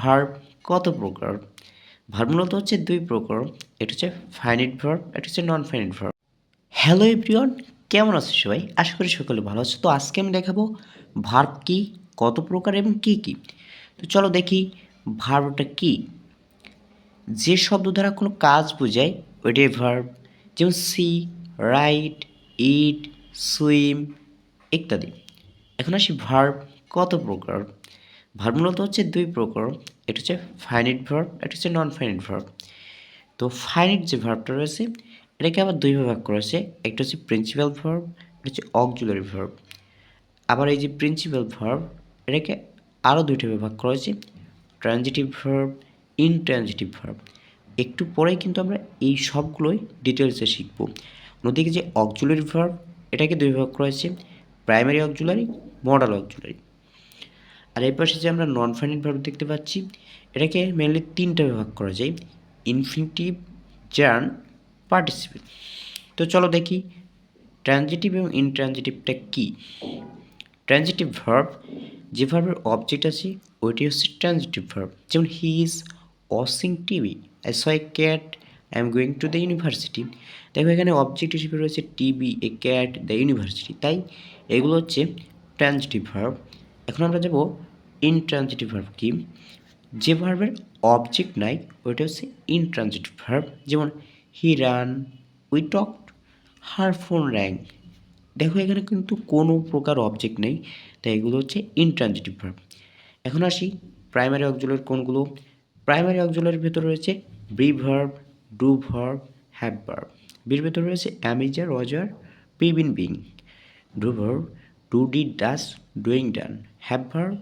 Verb কত প্রকার? Verb মূলত হচ্ছে দুই প্রকার। এটা হচ্ছে ফাইনিট ভার্ব এটা হচ্ছে non finite verb hello everyone কেমন আছো সবাই? আশা করি সকলে ভালো আছো। তো আজকে আমি দেখাবো ভার্ব কি, কত প্রকার এবং কি কি। তো চলো দেখি ভার্বটা কি। যে শব্দ দ্বারা কোনো কাজ বোঝায়, ওইটাই ভার্ব যেমন সি রাইট ইট সুইম ইত্যাদি। এখন আসি ভার্ব কত প্রকার। ভার্ব মূলত হচ্ছে দুই প্রকার। এটা হচ্ছে ফাইনিট ভার্ব এটা হচ্ছে নন ফাইনিট ভার্ব তো ফাইনিট যে ভার্বটা রয়েছে, এটাকে আবার দুইভাবে ভাগ করা হয়েছে। একটা হচ্ছে প্রিন্সিপাল ভার্ব এটা হচ্ছে অক্সুলারি ভার্ব আবার এই যে প্রিন্সিপাল ভার্ব এটাকে আরও দুইটাভাবে ভাগ করা হয়েছে। ট্রানজিটিভ ভার্ব ইনট্রানজিটিভ ভার্ব একটু পরেই কিন্তু আমরা এই সবগুলোই ডিটেলসে শিখব। অন্যদিকে যে অক্সুলারি ভার্ব এটাকে দুই ভাগ করা হয়েছে। প্রাইমারি অক্সুলারি মডাল অক্সুলারি আর এই পাশে যে আমরা নন ফাইনাইট ভার্ব দেখতে পাচ্ছি, এটাকে মেনলি তিনটা ভাগ করা যায় ইনফিনিটিভ জার্ন পার্টিসিপেট তো চলো দেখি ট্রানজিটিভ এবং ইনট্রানজিটিভটা কী? ট্রানজিটিভ ভার্ব যে ভার্বের অবজেক্ট আছে, ওইটি হচ্ছে ট্রানজিটিভ ভার্ব যেমন he is watching TV I saw cat I am going to the university দেখো এখানে অবজেক্ট হিসেবে রয়েছে TV a cat the university তাই এগুলো হচ্ছে ট্রানজিটিভ ভার্ব এখন আমরা যাব ইনট্রানজিটিভ ভার্ব কি? যে ভার্বের অবজেক্ট নাই, ওইটা হচ্ছে ইনট্রানজিটিভ ভার্ব যেমন he run we talk her phone rang দেখো, এখানে কিন্তু কোনো প্রকার অবজেক্ট নেই, তাই এগুলো হচ্ছে ইনট্রানজিটিভ ভার্ব এখন আসি প্রাইমারি অক্সুলার কোনগুলো প্রাইমারি অক্সুলার ভেতর রয়েছে be verb do verb have verb বির ভেতর রয়েছে am is are was were be been being do verb do did does doing done have verb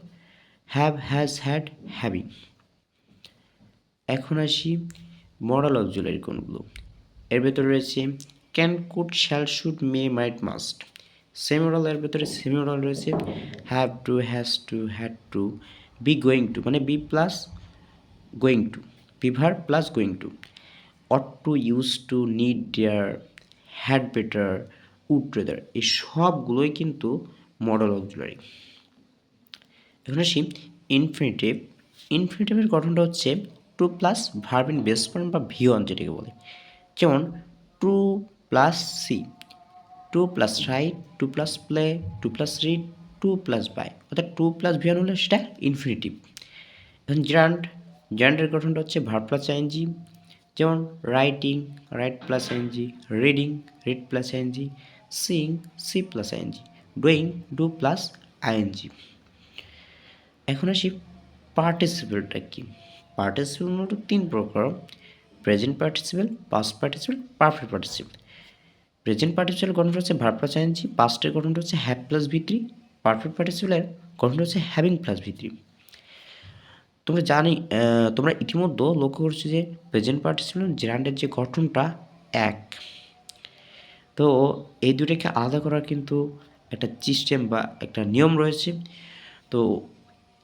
have has had having এখন আসি মডাল অক্সুলারি কোনগুলো এর ভেতরে রয়েছে can could shall should may might must semimodal এর ভেতরে semimodal রয়েছে have to has to had to be going to মানে be plus going to beaver plus going to ought to use to need dare had better would rather এই সবগুলোই কিন্তু model auxiliary এখন আসি infinitive ইনফিনিটিভের গঠনটা হচ্ছে to plus verb in base form বা ভিওয়ান যেটাকে বলে। যেমন to plus see to plus write to plus play to plus read to plus buy অর্থাৎ টু প্লাস ভিওয়ান হলে সেটা ইনফিনিটিভ এখন গ্রান্ড গ্রান্ডের গঠনটা হচ্ছে verb plus I N G যেমন writing write plus I N G reading read plus I N G seeing see plus I N G doing do plus I N G এখন আসি পার্টিসিপেলটা কি? Participle মূলত তিন প্রকার present participle past participle perfect participle present participle গঠনটা হচ্ছে verb plus ING পাস্টের গঠনটা হচ্ছে have plus V three perfect পার্টিসিপেলের গঠনটা হচ্ছে হ্যাভিং প্লাস ভিত্রি তোমরা জানি তোমরা ইতিমধ্যে লক্ষ্য করছ যে প্রেজেন্ট পার্টিসিপেল জেরান্ডের যে গঠনটা এক। তো এই দুটাকে আলাদা করার কিন্তু একটা সিস্টেম বা একটা নিয়ম রয়েছে। তো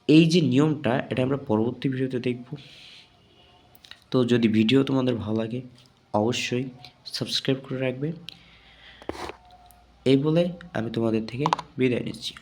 এই যে নিয়মটা, এটা আমরা পরবর্তী ভিডিওতে দেখব। তো যদি ভিডিও তোমাদের ভালো লাগে, অবশ্যই সাবস্ক্রাইব করে রাখবে। এই বলে আমি তোমাদের থেকে বিদায় নিচ্ছি।